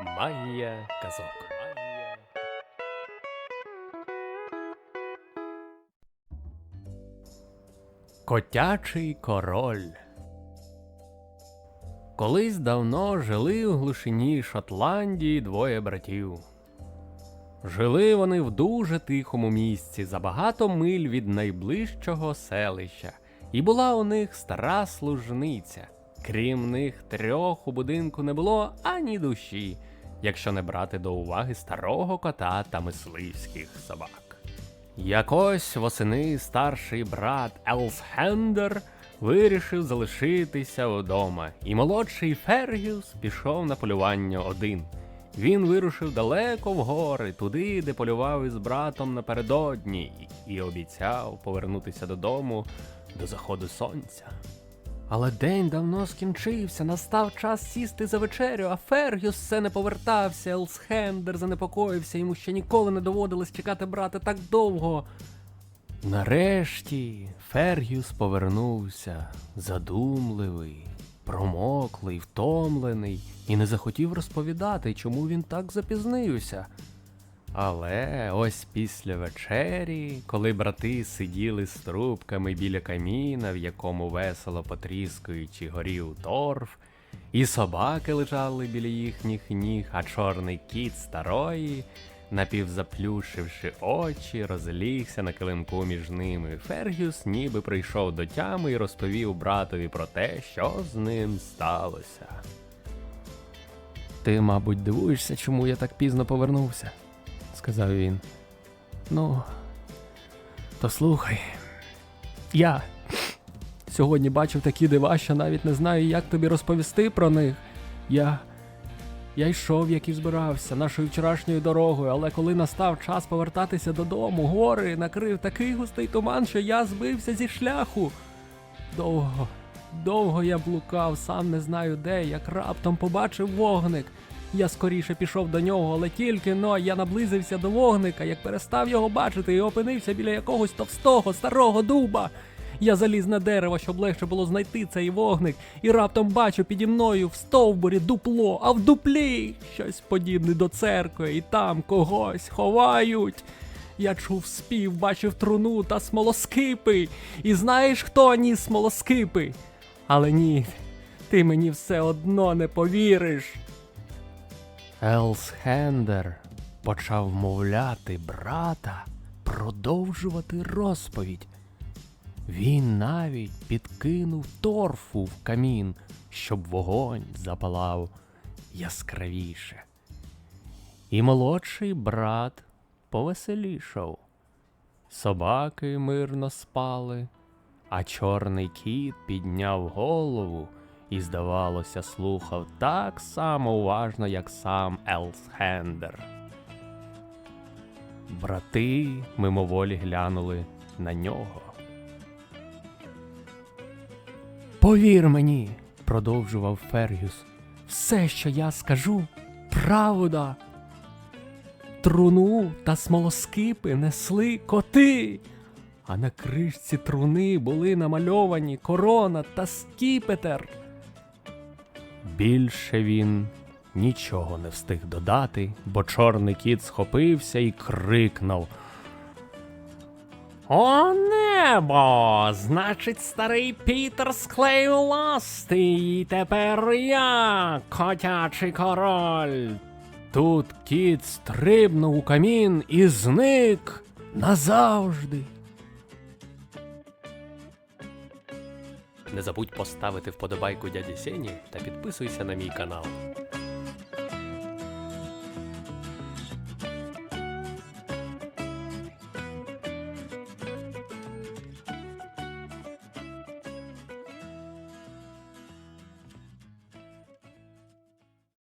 Магія казок. Котячий король. Колись давно жили у глушині Шотландії двоє братів. Жили вони в дуже тихому місці, за багато миль від найближчого селища, і була у них стара служниця. Крім них трьох у будинку не було ані душі, якщо не брати до уваги старого кота та мисливських собак. Якось восени старший брат Елсхендер вирішив залишитися вдома, і молодший Фергюс пішов на полювання один. Він вирушив далеко в гори, туди, де полював із братом напередодні, і обіцяв повернутися додому до заходу сонця. Але день давно скінчився, настав час сісти за вечерю, а Фергюс все не повертався. Елсхендер занепокоївся, йому ще ніколи не доводилось чекати брата так довго. Нарешті Фергюс повернувся, задумливий, промоклий, втомлений, і не захотів розповідати, чому він так запізнився. Але ось після вечері, коли брати сиділи з трубками біля каміна, в якому весело потріскуючи горів торф, і собаки лежали біля їхніх ніг, а чорний кіт старої, напівзаплющивши очі, розлігся на килимку між ними. Фергюс ніби прийшов до тями і розповів братові про те, що з ним сталося. Ти, мабуть, дивуєшся, чому я так пізно повернувся, сказав він. Ну, то слухай. Я сьогодні бачив такі дива, що навіть не знаю, як тобі розповісти про них. Я. Я йшов, як і збирався, нашою вчорашньою дорогою, але коли настав час повертатися додому, гори накрив такий густий туман, що я збився зі шляху. Довго, довго я блукав, сам не знаю де, як раптом побачив вогник. Я скоріше пішов до нього, але тільки но я наблизився до вогника, як перестав його бачити і опинився біля якогось товстого старого дуба. Я заліз на дерево, щоб легше було знайти цей вогник, і раптом бачу піді мною в стовбурі дупло, а в дуплі щось подібне до церкви, і там когось ховають. Я чув спів, бачив труну та смолоскипи. І знаєш, хто ніс смолоскипи? Але ні, ти мені все одно не повіриш. Елсхендер почав мовляти брата продовжувати розповідь. Він навіть підкинув торфу в камін, щоб вогонь запалав яскравіше. І молодший брат повеселішав. Собаки мирно спали, а чорний кіт підняв голову і, здавалося, слухав так само уважно, як сам Елсхендер. Брати мимоволі глянули на нього. Повір мені, продовжував Фергюс, все, що я скажу, правда. Труну та смолоскипи несли коти, а на кришці труни були намальовані корона та скіпетр. Більше він нічого не встиг додати, бо чорний кіт схопився і крикнув. О, небо! Значить, старий Пітер склеїв ласти, і тепер я, котячий король. Тут кіт стрибнув у камін і зник назавжди. Не забудь поставити вподобайку дяді Сені та підписуйся на мій канал.